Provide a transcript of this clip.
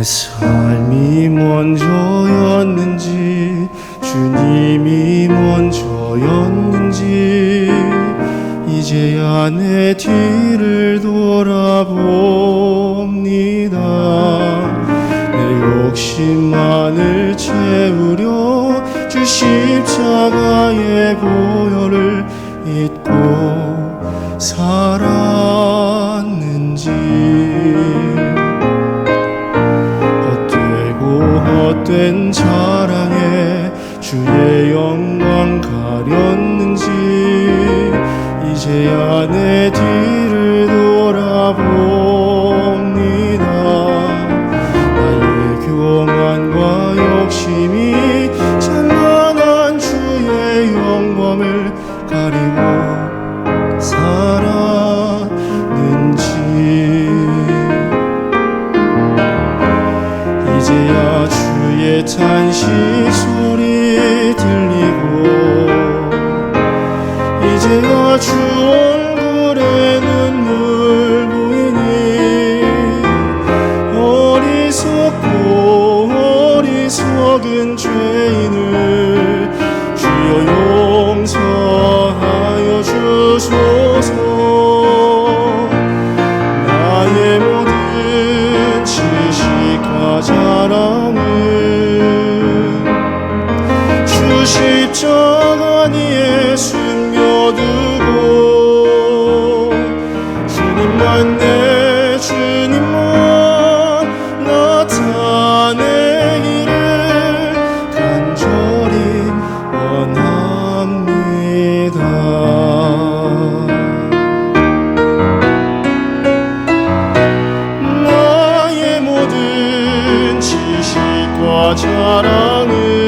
내 삶이 먼저였는지 주님이 먼저였는지 이제야 내 뒤를 돌아봅니다. 내 욕심만을 채우려 주 십자가의 보혈을 잊고 살았 헛된 자랑에 주의 영광 가렸는지 이제야 주의 찬시 소리 들리고 이제야 주 얼굴에 눈물 보이니 어리석고 어리석은 죄인을 주여 용서하여 주소서. 어디에 숨겨두고 주님만 내 주님만 나타내기를 간절히 원합니다. 나의 모든 지식과 자랑을